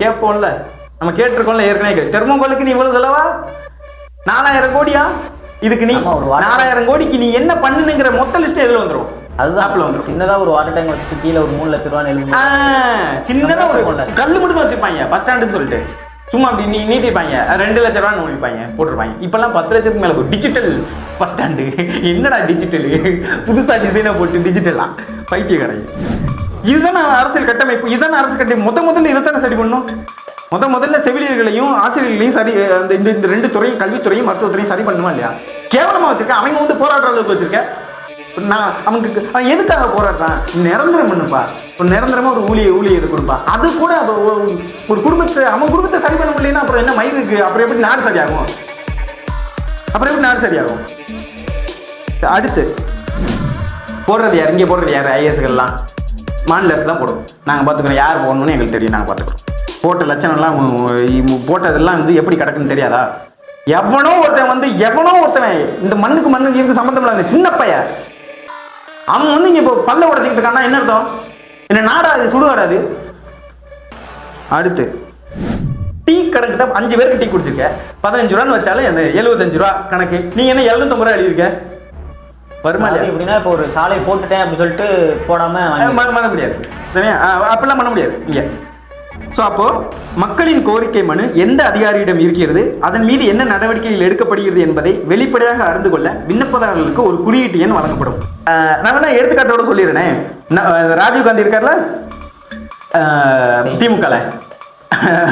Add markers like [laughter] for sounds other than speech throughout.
கேட்போம்ல. நம்ம கேட்டிருக்கோம்ல ஏற்கனவே தெர்மோகோலுக்கு நீ இவ்வளவு செலவா? நாலாயிரம் கோடியா? இதுக்கு நீ நாலாயிரம் கோடிக்கு நீ என்ன பண்ணுங்கிற மொத்த லிஸ்ட் எதுல வந்துரும். அதுதான். ஆப்பில் வந்துரும். சின்னதா ஒரு வாட்டர் டேங்க் வச்சுட்டு கீழே ஒரு மூணு லட்ச ரூபா எழுபது ஆ, சின்னதா ஒரு. கல்லு மட்டும் தான் வச்சிருப்பாங்க பஸ் ஸ்டாண்டுன்னு சொல்லிட்டு. சும்மா அப்படி நீ நீட்டிருப்பாங்க ரெண்டு லட்ச ரூபா நோண்டிப்பாங்க போட்டிருப்பாங்க. இப்பெல்லாம் பத்து லட்சத்துக்கு மேல டிஜிட்டல் பஸ் ஸ்டாண்டு என்னடா டிஜிட்டல் புதுசா டிசைனை போட்டு டிஜிட்டலா பைத்தியக்காரங்க இதுதானே அரசியல் கட்டமைப்பு இதுதானே அரசு கட்டமைப்பு. முத முதல்ல இதைத்தானே சரி பண்ணும் முத முதல்ல செவிலியர்களையும் ஆசிரியர்களையும் சரி அந்த இந்த இந்த ரெண்டு துறையும் கல்வித்துறையும் மருத்துவத்துறையும் சரி பண்ணுமா இல்லையா? கேவலமாக வச்சிருக்கேன் அவங்க வந்து போராடுற அளவுக்கு வச்சிருக்கேன் நான் அவனுக்கு அவன் எதுக்காக போராடுறான் நிரந்தரம் பண்ணுப்பா. ஒரு நிரந்தரமாக ஒரு ஊழிய ஊழியர் கொடுப்பா. அது கூட அப்ப ஒரு குடும்பத்தை அவன் குடும்பத்தை சரி பண்ண முடியலன்னா அப்புறம் என்ன மயிருக்கு அப்புறம் எப்படி நாடு சரியாகும் அப்புறம் எப்படி நாடு சரியாகும் அடுத்து போடுறது யார்? இங்கே போடுறது யார்? ஐஎஸ்கள்லாம் மாநில அரசு தான் போடுவோம். நாங்கள் பார்த்துக்கிறோம் யார் போடணும்னு எங்களுக்கு தெரியும். நாங்கள் பார்த்துக்கிறோம் போட்ட லட்சணம்லாம் போட்டதெல்லாம் வந்து எப்படி கிடக்குன்னு தெரியாதா? எவனோ ஒருத்தன் வந்து எவனோ ஒருத்தன் இந்த மண்ணுக்கு மண்ணுக்கு இருக்கு சம்மந்தம் இல்லாத சின்ன பையன். அவன் வந்து இங்கே இப்போ பல்ல உடச்சிக்கிட்டு இருக்கான்னா என்ன அர்த்தம்? என்ன நாடாது சுடுகாடாது அடுத்து. டீ கணக்கு தான் அஞ்சு பேருக்கு டீ குடிச்சிருக்க பதினஞ்சு ரூபான்னு வச்சாலும் எழுபத்தஞ்சு ரூபா கணக்கு. நீ என்ன எழுநூத்தம்பது ரூபா எழுதியிருக்க? வருமா அது இல்லையா? எப்படின்னா இப்போ ஒரு சாலை போட்டுட்டேன் அப்படின்னு சொல்லிட்டு போடாம அஹ் வாங்கி- ம- பண்ண முடியாது. சரியா? அப்படிலாம் பண்ண முடியாது. இங்க. ஸோ அப்போ மக்களின் கோரிக்கை மனு எந்த அதிகாரியிடம் இருக்கிறது? அதன் மீது என்ன நடவடிக்கைகள் எடுக்கப்படுகிறது என்பதை வெளிப்படையாக அறிந்து கொள்ள விண்ணப்பதாரர்களுக்கு ஒரு குறியீட்டு எண் வழங்கப்படும். நான் வேணா எடுத்துக்காட்டோட சொல்லிடுறேன். ந- அஹ் ராஜீவ் காந்தி இருக்கார்ல? திமுகல.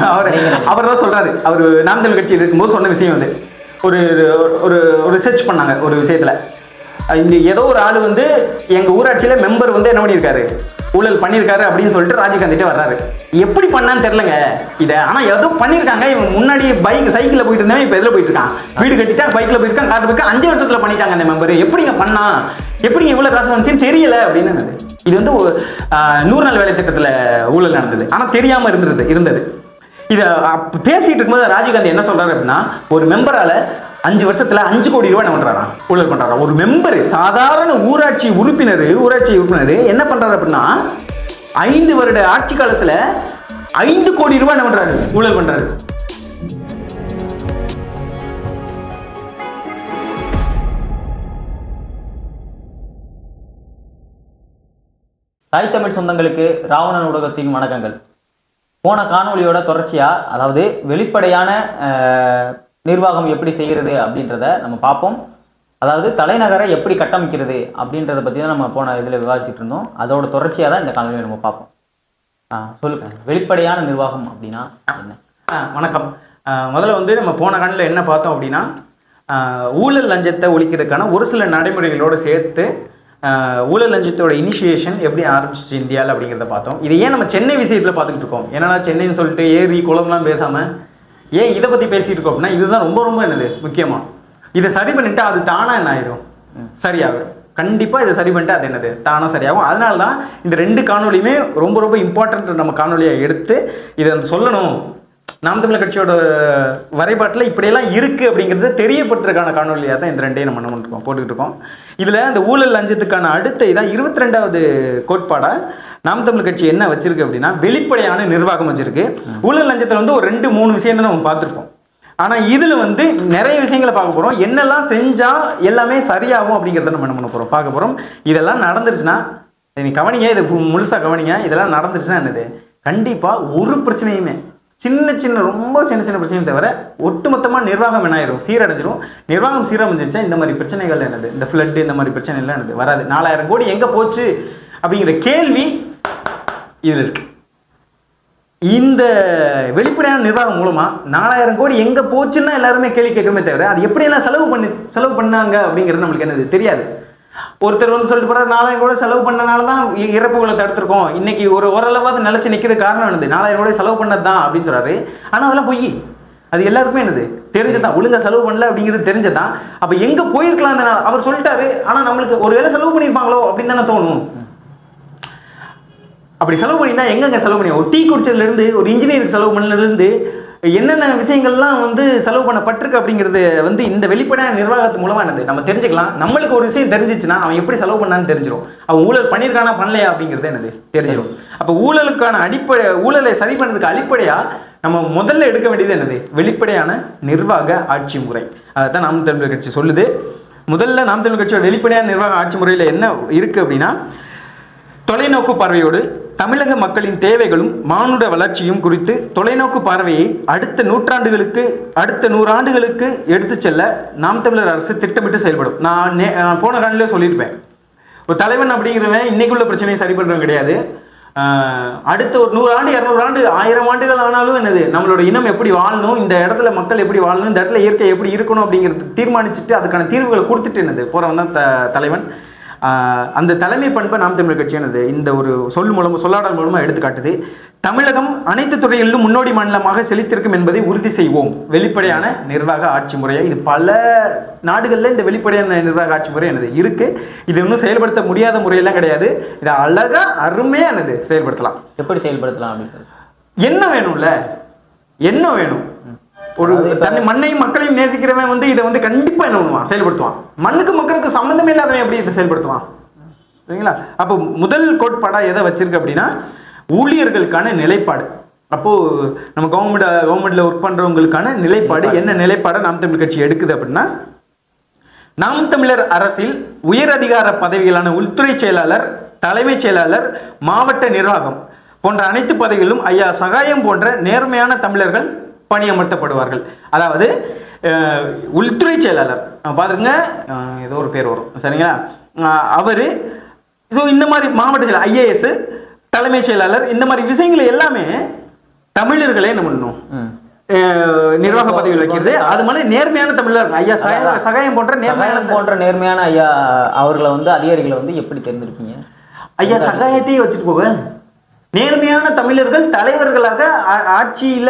அவர் அவர் தான் சொல்றாரு. அவர் நாம் தமிழ் கட்சியில் இருக்கும்போது சொன்ன விஷயம் வந்து ஒரு ஒரு ஒரு ரிசர்ச் பண்ணாங்க ஒரு விஷயத்துல. இந்த ஏதோ ஒரு ஆள் வந்து எங்கள் ஊராட்சியில் மெம்பர் வந்து என்ன பண்ணியிருக்காரு? ஊழல் பண்ணியிருக்காரு அப்படின்னு சொல்லிட்டு ராஜீவ்காந்திட்டே வர்றாரு. எப்படி பண்ணான்னு தெரிலங்க இதை. ஆனால் ஏதோ பண்ணியிருக்காங்க. இவன் முன்னாடி பைக் சைக்கிளில் போயிட்டு இருந்தவன் இப்போ இதில் போயிட்டு இருக்கான்? வீடு கட்டிட்டா பைக்கில் போயிருக்கான் காட்டு போயிருக்கான் அஞ்சு வருஷத்தில் பண்ணிட்டாங்க அந்த மெம்பர் எப்படிங்க பண்ணா? எப்படிங்க இவ்வளோ காசு வந்துச்சுன்னு தெரியல அப்படின்னு இது வந்து நூறு நாள் வேலை திட்டத்தில் ஊழல் நடந்தது. ஆனால் தெரியாமல் இருந்தது இருந்தது. இதை பேசிட்டு இருக்கும்போது ராஜீவ்காந்தி என்ன சொல்றாரு அப்படின்னா ஒரு மெம்பரால அஞ்சு வருஷத்துல அஞ்சு கோடி ரூபாய் என்ன பண்றாரா ஊழல் பண்றாரா ஒரு மெம்பர் சாதாரண ஊராட்சி உறுப்பினர் ஊராட்சி உறுப்பினர் என்ன பண்றாரு அப்படின்னா ஐந்து வருட ஆட்சி காலத்துல ஐந்து கோடி ரூபாய் என்ன பண்றாரு? ஊழல் பண்றாரு. தாய் தமிழ் சொந்தங்களுக்கு ராவணன் ஊடகத்தின் வணக்கங்கள். போன காணொளியோட தொடர்ச்சியா அதாவது வெளிப்படையான நிர்வாகம் எப்படி செய்கிறது அப்படின்றத நம்ம பார்ப்போம். அதாவது தலைநகரை எப்படி கட்டமைக்கிறது அப்படின்றத பற்றி தான் நம்ம போன இதில் விவாதிச்சுட்டு இருந்தோம். அதோட தொடர்ச்சியாக தான் இந்த காணொலியை நம்ம பார்ப்போம். சொல்லுங்க. வெளிப்படையான நிர்வாகம் அப்படின்னா என்ன? வணக்கம். முதல்ல வந்து நம்ம போன காணில் என்ன பார்த்தோம் அப்படின்னா ஊழல் லஞ்சத்தை ஒழிக்கிறதுக்கான ஒரு சில நடைமுறைகளோடு சேர்த்து ஊழல் லஞ்சத்தோட இனிஷியேஷன் எப்படி ஆரம்பிச்சிச்சு இந்தியாவில் அப்படிங்கிறத பார்த்தோம். இது ஏன் நம்ம சென்னை விஷயத்தில் பார்த்துக்கிட்டு இருக்கோம்? ஏன்னா சென்னைன்னு சொல்லிட்டு ஏரி குளம்லாம் பேசாமல் ஏன் இதை பற்றி பேசிகிட்டு இருக்கோம் அப்படின்னா இதுதான் ரொம்ப ரொம்ப என்னது முக்கியமாக இதை சரி பண்ணிட்டா அது தானாக என்ன ஆயிரும்? சரியாகும் கண்டிப்பாக இதை சரி பண்ணிட்டு அது என்னது தானாக சரியாகும். அதனால தான் இந்த ரெண்டு காணொளியுமே ரொம்ப ரொம்ப இம்பார்ட்டன்ட் நம்ம காணொலியாக எடுத்து இதை சொல்லணும். நாம் தமிழர் கட்சியோட வரைபாட்டில் இப்படியெல்லாம் இருக்குது அப்படிங்கிறத தெரியப்பட்டிருக்கான காணொலியாக தான் இந்த ரெண்டையும் நம்ம என்ன பண்ணிருக்கோம் போட்டுக்கிட்டு இருக்கோம். இதில் இந்த ஊழல் லஞ்சத்துக்கான அடுத்த இதான் இருபத்தி ரெண்டாவது கோட்பாடாக நாம் தமிழர் கட்சி என்ன வச்சிருக்கு அப்படின்னா வெளிப்படையான நிர்வாகம் வச்சிருக்கு. ஊழல் லஞ்சத்தில் வந்து ஒரு ரெண்டு மூணு விஷயம் தான் நம்ம பார்த்துருப்போம். ஆனால் இதில் வந்து நிறைய விஷயங்களை பார்க்க போகிறோம் என்னெல்லாம் செஞ்சால் எல்லாமே சரியாகும் அப்படிங்கிறத நம்ம என்ன பண்ண போகிறோம் பார்க்க போகிறோம் இதெல்லாம் நடந்துருச்சுன்னா நீ கவனிங்க இதை முழுசாக கவனிங்க இதெல்லாம் நடந்துருச்சுன்னா என்னது? கண்டிப்பாக ஒரு பிரச்சனையுமே சின்ன சின்ன ரொம்ப சின்ன சின்ன பிரச்சனையும் தவிர ஒட்டுமொத்தமாக நிர்வாகம் என்ன ஆயிரும் சீரடைஞ்சிரும். நிர்வாகம் சீரமைஞ்சிருச்சா? இந்த மாதிரி பிரச்சனைகள் என்னது? இந்த ஃப்ளட்டு இந்த மாதிரி பிரச்சனை எல்லாம் என்னது? வராது. நாலாயிரம் கோடி எங்கே போச்சு? அப்படிங்கிற கேள்வி இதில் இருக்கு. இந்த வெளிப்படையான நிர்வாகம் மூலமாக நாலாயிரம் கோடி எங்கே போச்சுன்னா எல்லாருமே கேள்வி கேட்கணுமே தவிர அது எப்படியெல்லாம் செலவு பண்ணி செலவு பண்ணாங்க அப்படிங்கிறது நம்மளுக்கு என்னது? தெரியாது. ஒருத்தர் வந்து சொல்லிட்டு போறாரு நாலாயிரம் கோடி செலவு பண்ணனால தான் இறப்புகளை தடுத்திருக்கோம். இன்னைக்கு ஒரு ஓரளவாவது நிலைச்சு நிற்கிறது காரணம் என்னது? நாலாயிரம் கோடி செலவு பண்ணது தான் அப்படின்னு சொல்றாரு. ஆனா அதெல்லாம் பொய். அது எல்லாருக்குமே என்னது? தெரிஞ்சதான் ஒழுங்கா செலவு பண்ணல அப்படிங்கிறது தெரிஞ்சதான் அப்ப எங்க போயிருக்கலாம் அந்த அவர் சொல்லிட்டாரு. ஆனா நம்மளுக்கு ஒரு வேளை செலவு பண்ணியிருப்பாங்களோ அப்படின்னு தானே தோணும். அப்படி செலவு பண்ணியிருந்தா எங்கெங்க செலவு பண்ணி? ஒரு டீ குடிச்சதுலேருந்து ஒரு இன்ஜினியருக்கு செலவு பண்ணதுலேருந்து என்னென்ன விஷயங்கள்லாம் வந்து செலவு பண்ணப்பட்டிருக்கு அப்படிங்கிறது வந்து இந்த வெளிப்படையான நிர்வாகத்து மூலமாக என்னது? நம்ம தெரிஞ்சுக்கலாம். நம்மளுக்கு ஒரு விஷயம் தெரிஞ்சிச்சுன்னா அவன் எப்படி செலவு பண்ணான்னு தெரிஞ்சிடும் அவன் ஊழல் பண்ணியிருக்கானா பண்ணலையா அப்படிங்கிறது என்னது? தெரிஞ்சிடும் அப்போ ஊழலுக்கான அடிப்படை ஊழலை சரி பண்ணதுக்கு அடிப்படையாக நம்ம முதல்ல எடுக்க வேண்டியது என்னது? வெளிப்படையான நிர்வாக ஆட்சி முறை. அதை தான் நாம் தமிழர் கட்சி சொல்லுது. முதல்ல நாம் தமிழர் கட்சியோட வெளிப்படையான நிர்வாக ஆட்சி முறையில் என்ன இருக்குது அப்படின்னா தொலைநோக்கு பார்வையோடு தமிழக மக்களின் தேவைகளும் மானுட வளர்ச்சியும் குறித்து தொலைநோக்கு பார்வையை அடுத்த நூற்றாண்டுகளுக்கு அடுத்த நூறாண்டுகளுக்கு எடுத்துச் செல்ல நாம் தமிழர் அரசு திட்டமிட்டு செயல்படும். நான் நே- நான் போன காலையில் சொல்லியிருப்பேன். ஒரு தலைவன் அப்படிங்கிறவன் இன்னைக்குள்ள பிரச்சனையை சரி பண்ணுறவன் கிடையாது. அடுத்த ஒரு நூறாண்டு இரநூறு ஆண்டு ஆயிரம் ஆண்டுகள் ஆனாலும் என்னது? நம்மளோட இனம் எப்படி வாழணும்? இந்த இடத்துல மக்கள் எப்படி வாழணும்? இந்த இடத்துல இயற்கை எப்படி இருக்கணும் அப்படிங்கிறது தீர்மானிச்சுட்டு அதுக்கான தீர்வுகளை கொடுத்துட்டு என்னது? போகிறவன் தான் த தலைவன். அந்த தலைமை பண்பை நாம் தமிழர் கட்சி என்னது? இந்த ஒரு சொல் மூலம் சொல்லாடல் மூலமாக எடுத்து காட்டுது. தமிழகம் அனைத்து துறைகளிலும் முன்னோடி மாநிலமாக செழித்திருக்கும் என்பதை உறுதி செய்வோம். வெளிப்படையான நிர்வாக ஆட்சி முறையை. இது பல நாடுகளில் இந்த வெளிப்படையான நிர்வாக ஆட்சி முறை என்னது? இருக்கு. இது இன்னும் செயல்படுத்த முடியாத முறையெல்லாம் கிடையாது. இதை அழகா அருமையா என்னது செயல்படுத்தலாம். எப்படி செயல்படுத்தலாம் அப்படின்றது? என்ன வேணும்ல? என்ன வேணும்? ஒரு தன்னை மண்ணையும் மக்களையும் நேசிக்கிறவன் வந்து இதை வந்து கண்டிப்பா என்ன பண்ணுவான்? செயல்படுத்துவான். மண்ணுக்கு மக்களுக்கு சம்மந்தமே இல்லாதவன் எப்படி இதை செயல்படுத்துவான்? சரிங்களா? அப்போ முதல் கோட்பாடா எதை வச்சிருக்கு அப்படின்னா ஊழியர்களுக்கான நிலைப்பாடு. அப்போ நம்ம கவர்மெண்ட் கவர்மெண்ட்ல ஒர்க் பண்றவங்களுக்கான நிலைப்பாடு என்ன நிலைப்பாடை நாம் தமிழ் கட்சி எடுக்குது அப்படின்னா நாம் தமிழர் அரசில் உயர் அதிகார பதவிகளான உள்துறை செயலாளர் தலைமைச் செயலாளர் மாவட்ட நிர்வாகம் போன்ற அனைத்து பதவிகளிலும் ஐயா சகாயம் போன்ற நேர்மையான தமிழர்கள் பணியமர்த்தப்படுவார்கள். அதாவது உள்துறை செயலாளர். அஹ், ஏதோ ஒரு பேர் வரும். சரிங்களா? அவர் ஸோ இந்த மாதிரி மாவட்ட செயலர் ஐஏஎஸ் தலைமைச் செயலாளர் இந்த மாதிரி விஷயங்களை எல்லாமே தமிழர்களே என்ன பண்ணணும்? நிர்வாக பதவியில் வைக்கிறது. அது மாதிரி நேர்மையான தமிழர் ஐயா சகாயம் சகாயம் போன்ற நேர்மையான போன்ற நேர்மையான ஐயா அவர்களை வந்து அதிகாரிகளை வந்து எப்படி தேர்ந்தெடுப்பீங்க? ஐயா சகாயத்தையே வச்சுட்டு போக நேர்மையான தமிழர்கள் தலைவர்களாக ஆட்சியில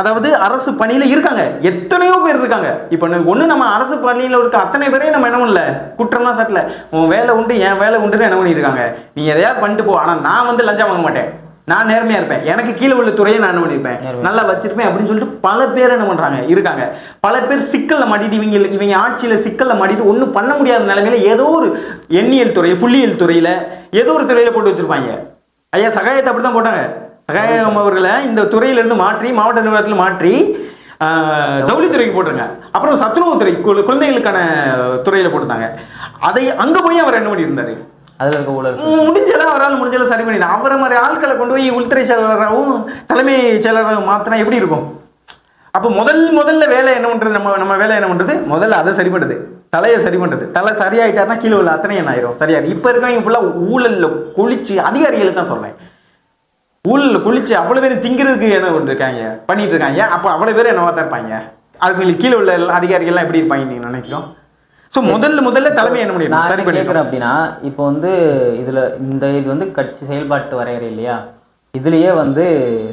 அதாவது அரசு பணியில இருக்காங்க. எத்தனையோ பேர் இருக்காங்க. இப்போ ஒண்ணு நம்ம அரசு பணியில இருக்க அத்தனை பேரையும் நம்ம என்ன பண்ணல? குற்றம்லாம் சட்டல. உன் வேலை உண்டு என் வேலை உண்டுன்னு என்ன பண்ணியிருக்காங்க? நீ எதையாவது பண்ணிட்டு போ. ஆனா நான் வந்து லஞ்சம் வாங்க மாட்டேன். நான் நேர்மையா இருப்பேன். எனக்கு கீழே உள்ள துறையை நான் என்ன பண்ணியிருப்பேன். நல்லா வச்சிருப்பேன் அப்படின்னு சொல்லிட்டு பல பேர் என்ன பண்றாங்க? இருக்காங்க. பல பேர் சிக்கல்ல மாட்டிட்டு இவங்க இவங்க ஆட்சியில சிக்கல்ல மாட்டிட்டு ஒண்ணும் பண்ண முடியாத நிலைமையில ஏதோ ஒரு எண்ணியல் துறை புள்ளியியல் துறையில ஏதோ ஒரு துறையில போட்டு வச்சிருப்பாங்க. ஐயா சகாயத்தை அப்படிதான் போட்டாங்க. சகாயம் அவர்களை இந்த துறையில இருந்து மாற்றி மாவட்ட நிர்வாகத்தில் மாற்றி ஜவுளித்துறைக்கு போட்டிருங்க அப்புறம் சத்துணவுத்துறை குழந்தைகளுக்கான துறையில போட்டுருந்தாங்க. அதை அங்க போய் அவர் என்ன பண்ணியிருந்தாரு? அதுல இருக்க ஊழல் முடிஞ்சலாம் அவரால் முடிஞ்சலாம் சரி பண்ணிடலாம் அவரை மாதிரி ஆட்களை கொண்டு போய் உள்துறை செயலாளராகவும் தலைமை செயலாளராகவும் மாற்றினா எப்படி இருக்கும்? அப்போ முதல் முதல்ல வேலை என்ன பண்றது? நம்ம நம்ம வேலை என்ன பண்றது? முதல்ல அதை சரி பண்ணுறது தலையை சரி பண்ணுறது தலை சரியாயிட்டாருன்னா கீழே உள்ள அத்தனை என்ன ஆயிரும். சரியாயிரும் இப்போ இருக்கவங்க ஃபுல்லாக ஊழல்ல குளிச்சு அதிகாரிகளை தான் சொல்றேன். ஊழல்ல குளிச்சு அவ்வளோ பேர் திங்கிறதுக்கு என்ன பண்ணிருக்காங்க? பண்ணிட்டு இருக்காங்க அப்போ அவ்வளோ பேர் என்னவா தான் இருப்பாங்க? அதுக்கு கீழே உள்ள அதிகாரிகள்லாம் எப்படி இருப்பாங்க நீங்க நினைக்கிறோம்? ஸோ முதல்ல முதல்ல தலைமை என்ன பண்ணிடணும் நான் சரி கேட்குறேன் அப்படின்னா இப்போ வந்து இதுல இந்த இது வந்து கட்சி செயல்பாட்டு வரையறை இல்லையா? இதுலயே வந்து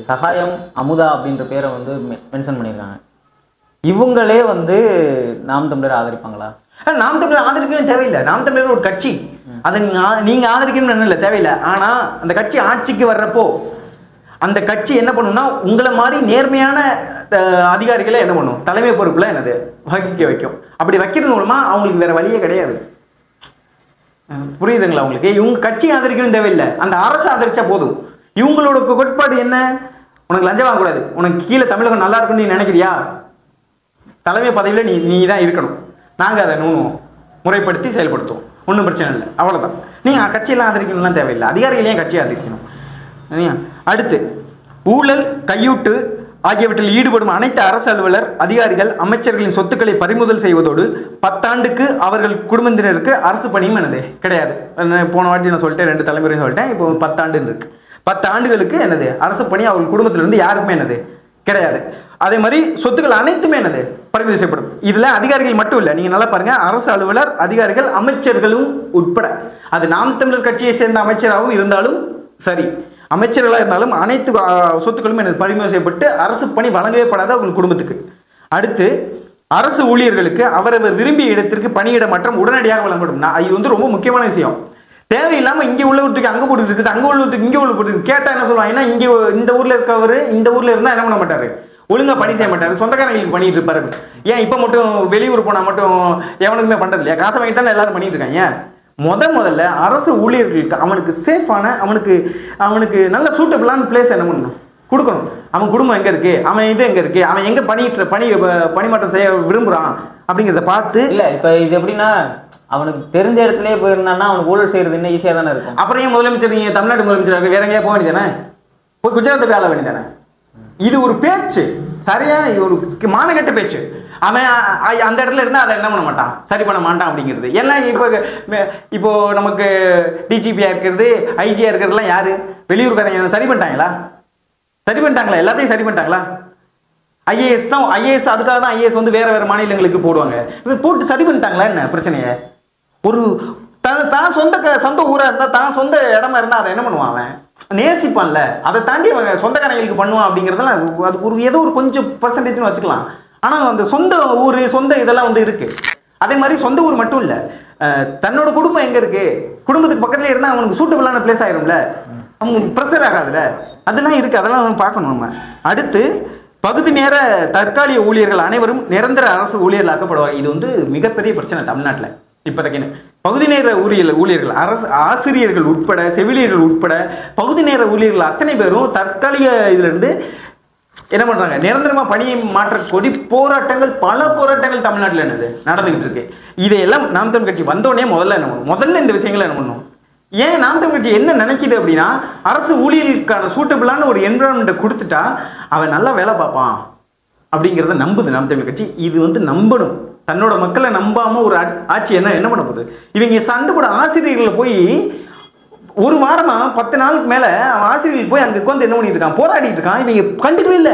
சகாயம் அமுதா அப்படின்ற பேரை வந்து மென்ஷன் பண்ணியிருக்காங்க இவங்களே வந்து நாம் தமிழர் ஆதரிப்பாங்களா? நாம் தமிழர் ஆதரிக்கணும் தேவையில்லை. நாம் தமிழர் ஒரு கட்சி. அதை நீங்க நீங்கள் ஆதரிக்கணும்னு இல்லை தேவையில்லை. ஆனா அந்த கட்சி ஆட்சிக்கு வர்றப்போ அந்த கட்சி என்ன பண்ணும்னா உங்களை மாதிரி நேர்மையான அதிகாரிகளை என்ன பண்ணும்? தலைமை பொறுப்புல என்னது? வகிக்க வைக்கும். அப்படி வைக்கிறது மூலமா அவங்களுக்கு வேற வழியே கிடையாது. புரியுதுங்களா உங்களுக்கு? இவங்க கட்சி ஆதரிக்கணும் தேவையில்லை. அந்த அரசு ஆதரிச்சா போதும். இவங்களோட கோட்பாடு என்ன? உனக்கு லஞ்சம் வாங்கக்கூடாது. உனக்கு கீழே தமிழகம் நல்லா இருக்கும்னு நீ நினைக்கிறியா? தலைமை பதவியில் நீ நீ தான் இருக்கணும். நாங்கள் அதை நூணுவோம் முறைப்படுத்தி செயல்படுத்துவோம். ஒன்றும் பிரச்சனை இல்லை. அவ்வளோதான் நீங்கள் கட்சியெல்லாம் ஆதரிக்கணும்லாம் தேவையில்லை. அதிகாரிகளையும் கட்சி ஆதரிக்கணும்? அடுத்து ஊழல் கையூட்டு ஆகியவற்றில் ஈடுபடும் அனைத்து அரசு அலுவலர் அதிகாரிகள் அமைச்சர்களின் சொத்துக்களை பறிமுதல் செய்வதோடு பத்தாண்டுக்கு அவர்கள் குடும்பத்தினருக்கு அரசு பணியும் என்னது கிடையாது. போன வாட்டி நான் சொல்லிட்டேன் ரெண்டு தலைமுறையும் சொல்லிட்டேன். இப்போ பத்தாண்டுன்னு இருக்கு. பத்து ஆண்டுகளுக்கு என்னது? அரசு பணி அவர்கள் குடும்பத்திலிருந்து யாருக்குமே என்னது? கிடையாது. அதே மாதிரி சொத்துக்கள் அனைத்துமே என்னது? பறிமுதல் செய்யப்படும் இதுல அதிகாரிகள் மட்டும் இல்லை. நீங்க நல்லா பாருங்க. அரசு அலுவலர் அதிகாரிகள் அமைச்சர்களும் உட்பட. அது நாம் தமிழர் கட்சியை சேர்ந்த அமைச்சராகவும் இருந்தாலும் சரி. அமைச்சர்களாக இருந்தாலும் அனைத்து சொத்துக்களும் எனது பறிமுதல் செய்யப்பட்டு அரசு பணி வழங்கவே படாத உங்கள் குடும்பத்துக்கு. அடுத்து அரசு ஊழியர்களுக்கு அவரவர் விரும்பிய இடத்திற்கு பணியிட மாற்றம் உடனடியாக வழங்கப்படும். நான் இது வந்து ரொம்ப முக்கியமான விஷயம். தேவையில்லாமல் இங்கே உள்ள அங்கே அங்க போட்டு இருக்குது அங்கே உள்ள இங்கே உள்ள போட்டு கேட்டால் என்ன சொல்லுவாங்க? ஏன்னா இந்த ஊரில் இருக்கவர் இந்த ஊரில் இருந்தால் என்ன பண்ண மாட்டார்? ஒழுங்காக பணி செய்ய மாட்டார். சொந்தக்காரங்களுக்கு பண்ணிட்டு இருப்பாரு. ஏன் இப்போ மட்டும் வெளியூர் போனால் மட்டும் எவனுக்குமே பண்ணுறது இல்லையா? காசை வாங்கிட்டு எல்லாரும் பண்ணிட்டு இருக்காங்க? ஏன்? முத முதல்ல அரசு ஊழியர்களுக்கு அவனுக்கு சேஃபான அவனுக்கு அவனுக்கு நல்ல சூட்டபிளான பிளேஸ் என்ன பண்ணணும்? கொடுக்கணும். அவன் குடும்பம் எங்கே இருக்கு? அவன் இது எங்கே இருக்கு? அவன் எங்கே பணியிட்டு பணி பணிமாற்றம் செய்ய விரும்புகிறான் அப்படிங்கிறத பார்த்து இல்லை இப்போ இது எப்படின்னா அவனுக்கு தெரிஞ்ச இடத்துலயே போயிருந்தான்னா அவனுக்கு ஊழல் செய்யறது இன்னும் ஈஸியாக தானே இருக்கும். அப்புறம் ஏன் முதலமைச்சர் நீங்க தமிழ்நாடு முதலமைச்சர் வேற எங்கேயா போக வேண்டியதானே? போய் குஜராத்தை வேலை வேண்டியதானே? இது ஒரு பேச்சு. சரியான இது ஒரு மானகெட்ட பேச்சு. அவன் அந்த இடத்துல இருந்தால் அதை என்ன பண்ண மாட்டான்? சரி பண்ண மாட்டான் அப்படிங்கிறது. எல்லாம் இப்போ இப்போ நமக்கு டிஜிபியாக இருக்கிறது ஐஜியாக இருக்கிறதுலாம் வெளியூர் வெளியூர்காரங்க சரி பண்ணிட்டாங்களா? சரி பண்ணிட்டாங்களா? எல்லாத்தையும் சரி பண்ணிட்டாங்களா? ஐஏஎஸ் தான் ஐஏஎஸ் அதுக்காக தான் ஐஏஎஸ் வந்து வேறு வேறு மாநிலங்களுக்கு போடுவாங்க. இவன் போட்டு சரி பண்ணிட்டாங்களா என்ன பிரச்சனையை? ஒரு தன் தான் சொந்த க சொந்த ஊராக இருந்தால் தான் சொந்த இடமா இருந்தால் அதை என்ன பண்ணுவான் அவன்? நேசிப்பான்ல. அதை தாண்டி அவன் சொந்தக்காரங்களுக்கு பண்ணுவான் அப்படிங்கிறதெல்லாம் அது- அது ஒரு ஏதோ ஒரு கொஞ்சம் பர்சன்டேஜ்னு வச்சுக்கலாம். ஆனால் அந்த சொந்த ஊர் சொந்த இதெல்லாம் வந்து இருக்குது அதே மாதிரி சொந்த ஊர் மட்டும் இல்லை. தன்னோட குடும்பம் எங்கே இருக்குது குடும்பத்துக்கு பக்கத்துல இருந்தால் அவனுக்கு சூட்டபிளான பிளேஸ் ஆயிரும்ல. அவங்க ப்ரெஷர் ஆகாதுல்ல அதெல்லாம் இருக்குது அதெல்லாம் நம்ம பார்க்கணும் நம்ம. அடுத்து பகுதி நேர தற்காலிக ஊழியர்கள் அனைவரும் நிரந்தர அரசு ஊழியர்களாக்கப்படுவாங்க. இது வந்து மிகப்பெரிய பிரச்சனை தமிழ்நாட்டில். இப்போதைக்கு பகுதி நேர ஊழியர் ஊழியர்கள் அரசு ஆசிரியர்கள் உட்பட செவிலியர்கள் உட்பட பகுதி நேர ஊழியர்கள் அத்தனை பேரும் தற்காலிக இதிலிருந்து என்ன பண்ணுறாங்க நிரந்தரமாக பணியை மாற்ற கொடி போராட்டங்கள் பல போராட்டங்கள் தமிழ்நாட்டில் என்னது? நடந்துகிட்டு இருக்கு. இதையெல்லாம் நாம் தமிழ் கட்சி வந்தோடனே முதல்ல என்ன பண்ணணும் முதல்ல இந்த விஷயங்களை என்ன பண்ணணும் ஏன் நாம் தமிழ் கட்சி என்ன நினைக்கிது அப்படின்னா அரசு ஊழியர்களுக்கான சூட்டபிளான ஒரு என்விரான்மெண்ட்டை கொடுத்துட்டா அவன் நல்லா வேலை பார்ப்பான். அப்படிங்கிறத நம்புது நாம் தமிழ் கட்சி. இது வந்து நம்பணும். தன்னோட மக்களை நம்பாம ஒரு ஆட்சி- என்ன என்ன பண்ண போகுது? இவங்க சண்டை போட ஆசிரியர்களை போய் ஒரு வாரமா பத்து நாளுக்கு மேல அவன் ஆசிரியர்கள் போய் அங்க உட்காந்து என்ன பண்ணிட்டு இருக்கான்? போராடிட்டு இருக்கான். இவங்க கண்டுக்கவே இல்லை.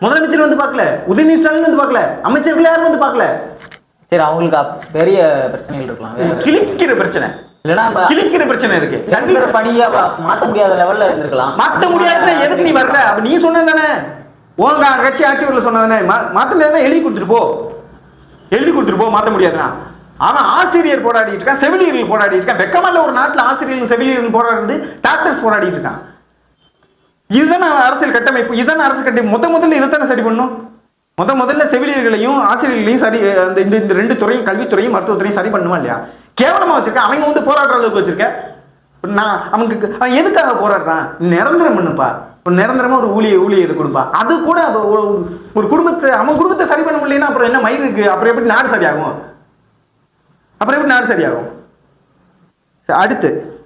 முதலமைச்சர் வந்து பார்க்கல. உதயநிதி ஸ்டாலின் வந்து பார்க்கல. அமைச்சர்கள் யாரும் வந்து பார்க்கல. சரி அவங்களுக்கு பெரிய பிரச்சனைகள் இருக்கலாம். கிழிக்கிற பிரச்சனை. இல்லைன்னா கிழிக்கிற பிரச்சனை இருக்கு. பணியா மாத்த முடியாத லெவல்ல இருந்திருக்கலாம். மாத்த முடியாதுன்னா எதுக்கு நீ வரல அப்ப நீ சொன்னது தானே. உங்க கட்சி ஆட்சியர்ல சொன்னதானே மாத்திரம் எழுதி கொடுத்துட்டு போ. எழுதி கொடுத்துட்டு போ மாற்ற முடியாதுண்ணா. அவன் ஆசிரியர் போராடிட்டு இருக்கான் செவிலியர்கள் போராடிட்டு இருக்கான். வெக்கமல்ல ஒரு நாட்டில் ஆசிரியர்கள் செவிலியர்கள் போராடுறது டாக்டர்ஸ் போராடிட்டு இருக்கான். இதுதானே அரசியல் கட்டமைப்பு இதுதானே அரசு கட்டமைப்பு. முத முதல்ல இதைத்தானே சரி பண்ணும் முத முதல்ல செவிலியர்களையும் ஆசிரியர்களையும் சரி அந்த இந்த இந்த ரெண்டு துறையும் கல்வித்துறையும் மருத்துவத்துறையும் சரி பண்ணுமா இல்லையா? கேவலமா வச்சிருக்க அவங்க வந்து போராடுற அளவுக்கு வச்சிருக்க. நான் அவனுக்கு அவன் எதுக்காக போராடுறான்? நிரந்தரம் பண்ணுப்பா. ஒரு நிரந்தரமா ஒரு ஊழிய ஊழிய இது கொடுப்பா. அது கூட ஒரு- குடும்பத்தை அவன் குடும்பத்தை சரி பண்ண முடியலன்னா அப்புறம் என்ன மயிர் இருக்கு? அப்புறம் எப்படி நாடு சரியாகும்? அப்புறம் எப்படி நாடு சரியாகும்? சரி, அடுத்து.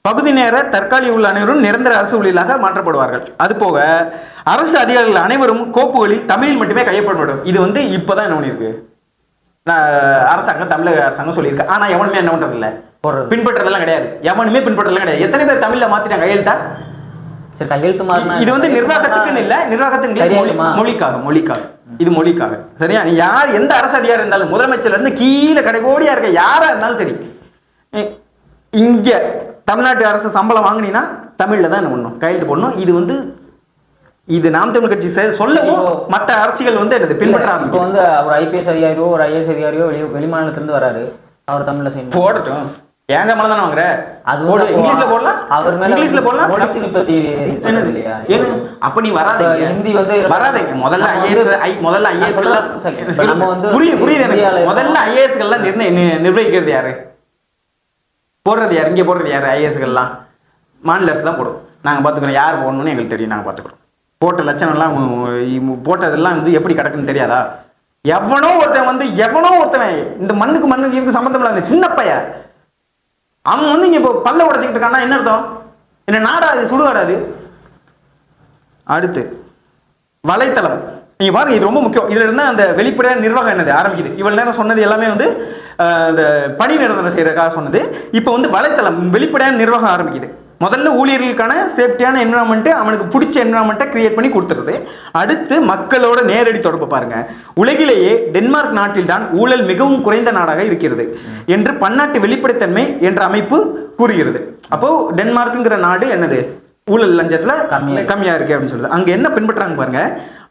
பகுதி நேர தற்காலிக உள்ள அனைவரும் நிரந்தர அரசு ஊழியர்களாக மாற்றப்படுவார்கள். அதுபோக அரசு அதிகாரிகள் அனைவரும் கோப்புகளில் தமிழில் மட்டுமே கையப்படப்படும். இது வந்து இப்போதான் என்ன பண்ணியிருக்கு? நான் அரசாங்கம் தமிழக அரசாங்கம் சொல்லியிருக்கு. ஆனா எவனுமே என்ன பண்றது இல்ல பின்பற்றதெல்லாம் கிடையாது. எவனுமே பின்பற்றதெல்லாம் கிடையாது. எத்தனை பேர் தமிழ்ல மாத்திட்டாங்க? கையெழுத்தா சரி கையெழுத்து மாறினா இது வந்து நிர்வாகத்துக்குன்னு இல்ல நிர்வாகத்தின்? மொழிக்காக மொழிக்காக. இது மொழிக்காக. சரியா? நீ யார் எந்த அரசு அதிகாரி இருந்தாலும் முதலமைச்சர்ல இருந்து கீழே கடைகோடியா இருக்க யாரா இருந்தாலும் சரி இங்க தமிழ்நாட்டு அரசு சம்பளம் வாங்குனீங்கன்னா தமிழ்ல தான் என்ன பண்ணணும் கையெழுத்து போடணும். இது வந்து இது நாம் தமிழ் கட்சி சொல்லவும் மற்ற அரசியல் வந்து என்னது பின்பற்ற இப்போ வந்து ஒரு ஐபிஎஸ் அதிகாரியோ ஒரு ஐஏஎஸ் அதிகாரியோ வெளி வெளிமாநிலத்துல இருந்து வராரு. அவர் தமிழ்ல செய்யணும். போடட்டும். ஏன் சம்பளம் தானே வாங்குற? அது போடு இங்கிலீஷ்ல போடலாம். அவர் மேல இங்கிலீஷ்ல போடலாம். மொழி திருப்பதி என்னது? இல்லையா? அப்ப நீ இப்ப ஹிந்தி வந்து வராதீங்க முதல்ல ஐஏஎஸ் வந்து- முதல்ல ஐஏஎஸ் எல்லாம் நம்ம வந்து புரியுது எனக்கு. முதல்ல ஐஏஎஸ் எல்லாம் நிர்வகிக்கிறது யாரு? போடுறது யாரு? இங்க போடுறது யாரு? ஐஏஎஸ் எல்லாம் மாநில அரசு தான் போடும். நாங்க பாத்துக்கிறோம் யார் போடணும்னு எங்களுக்கு தெரியும். நாங்க பாத்துக்கிறோம் போட்ட லட்சணம் எல்லாம் போட்டதெல்லாம் வந்து எப்படி கிடக்குன்னு தெரியாதா? எவனோ ஒருத்தன் வந்து எவனோ ஒருத்தன் இந்த மண்ணுக்கு மண்ணுக்கு இருக்கு சம்மந்தம் இல்லாத சின்ன பையன் அவன் வந்து இங்கே இப்போ பல்ல உடச்சிக்கிட்டு இருக்கான்னா என்ன அர்த்தம்? என்ன நாடாது சுடுகாடாது அடுத்து வலைத்தளம். நீங்கள் பாருங்க இது ரொம்ப முக்கியம். இதில் இருந்தால் அந்த வெளிப்படையான நிர்வாகம் என்னது? ஆரம்பிக்குது. இவ்வளவு நேரம் சொன்னது எல்லாமே வந்து இந்த பணி நிரந்தரம் செய்கிறக்காக சொன்னது. இப்போ வந்து வலைத்தளம் வெளிப்படையான நிர்வாகம் ஆரம்பிக்குது. முதல்ல ஊழியர்களுக்கான சேஃப்டியான என்விரான்மெண்ட்டு அவனுக்கு பிடிச்ச என்விரான்மெண்ட்டை கிரியேட் பண்ணி கொடுத்துருது. அடுத்து மக்களோட நேரடி தொடர்பு பாருங்க. உலகிலேயே டென்மார்க் நாட்டில் தான் ஊழல் மிகவும் குறைந்த நாடாக இருக்கிறது என்று பன்னாட்டு வெளிப்படைத்தன்மை என்ற அமைப்பு கூறுகிறது. அப்போ டென்மார்க்குங்கிற நாடு என்னது? ஊழல் லஞ்சத்துல கம்மியா கம்மியா இருக்கு அப்படின்னு சொல்லுது. அங்க என்ன பின்பற்றாங்க பாருங்க.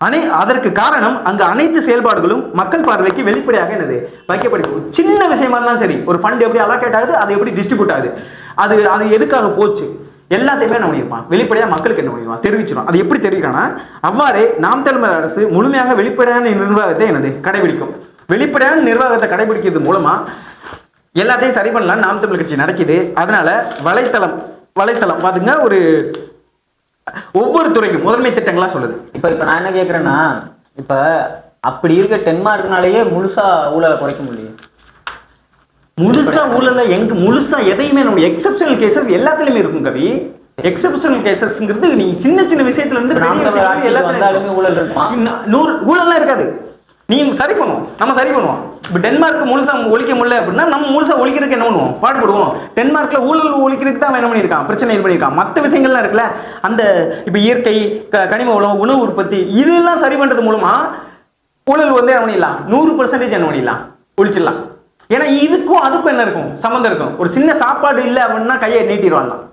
அனை அதற்கு காரணம் அங்க அனைத்து செயல்பாடுகளும் மக்கள் பார்வைக்கு வெளிப்படையாக என்னது? வைக்கப்படுது சின்ன விஷயமா இருந்தாலும் சரி ஒரு ஃபண்ட் எப்படி அலோகேட் ஆகுது அது எப்படி டிஸ்ட்ரிபியூட் ஆகுது? அது அது எதுக்காக போச்சு? எல்லாத்தையுமே என்ன பண்ணியிருப்பான் வெளிப்படையாக மக்களுக்கு என்ன பண்ணிடுவான் தெரிவிச்சிடும் அது எப்படி தெரிவிக்கணும்னா அவ்வாறே நாம் தமிழர் அரசு முழுமையாக வெளிப்படையான நிர்வாகத்தை என்னது? கடைபிடிக்கும். வெளிப்படையான நிர்வாகத்தை கடைபிடிக்கிறது மூலமா எல்லாத்தையும் சரி பண்ணலாம் நாம் தமிழர் கட்சி நடக்குது. அதனால வலைத்தளம் வலைத்தளம். பாத்துங்க ஒரு ஒவ்வொரு துறைக்கும் முதன்மை திட்டங்களா சொல்லுது. இப்போ இப்போ நான் என்ன கேட்குறேன்னா இப்போ அப்படி இருக்க டென்மார்க்னாலேயே முழுசா ஊழலை குறைக்க முடியும். முழுசா ஊழல்ல எங்க முழுசா எதையுமே நம்ம எக்ஸப்ஷனல் கேசஸ் எல்லாத்துலயுமே இருக்கும் கவி. எக்ஸப்ஷனல் கேசஸ்ங்கிறது நீ சின்ன சின்ன விஷயத்துல இருந்து பெரிய விஷயம் எல்லாத்துலயும் ஊழல் இருக்குமா? நூறு ஊழல்லாம் இருக்காது. நீ சரி பண்ணுவோம். நம்ம சரி பண்ணுவோம். இப்போ டென்மார்க் முழுசா ஒழிக்க முடியல அப்படின்னா நம்ம முழுசா ஒழிக்கிறதுக்கு என்ன பண்ணுவோம்? பாடுபடுவோம். டென்மார்க்ல ஊழல் ஒழிக்கிறதுக்கு தான் அவன் என்ன பண்ணியிருக்கான்? பிரச்சனை இது பண்ணியிருக்கான். மற்ற விஷயங்கள்லாம் இருக்குல்ல அந்த இப்போ இயற்கை க கனிம வளம் உணவு உற்பத்தி இதெல்லாம் சரி பண்றது மூலமா ஊழல் வந்து என்ன பண்ணிடலாம்? நூறு பர்சன்டேஜ் என்ன பண்ணிடலாம்? ஒழிச்சிடலாம். ஏன்னா இதுக்கும் அதுக்கும் என்ன இருக்கும்? சம்மந்தம் இருக்கும். ஒரு சின்ன சாப்பாடு இல்லை அப்படின்னா கையை நீட்டிடுவாங்களாம்